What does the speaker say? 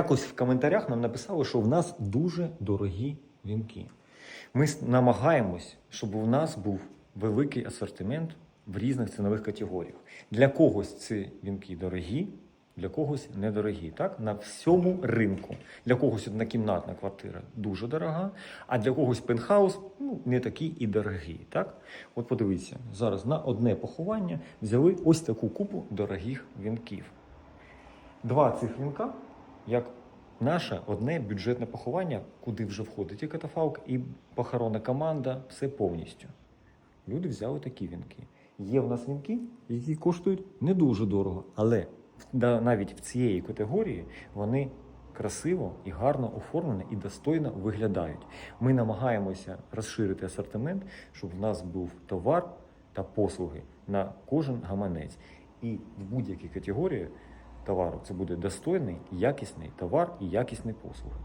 Якось в коментарях нам написали, що в нас дуже дорогі вінки. Ми намагаємось, щоб у нас був великий асортимент в різних цінових категоріях. Для когось ці вінки дорогі, для когось недорогі. Так? На всьому ринку. Для когось однокімнатна квартира дуже дорога, а для когось пентхаус ну, не такий і дорогий. Так? От подивіться, зараз на одне поховання взяли ось таку купу дорогих вінків. Два цих вінка, як наше одне бюджетне поховання, куди вже входить і катафалк, і похоронна команда, все повністю. Люди взяли такі вінки. Є в нас вінки, які коштують не дуже дорого, але навіть в цієї категорії вони красиво і гарно оформлені і достойно виглядають. Ми намагаємося розширити асортимент, щоб в нас був товар та послуги на кожен гаманець. І в будь-якій категорії товару це буде достойний, якісний товар і якісні послуги.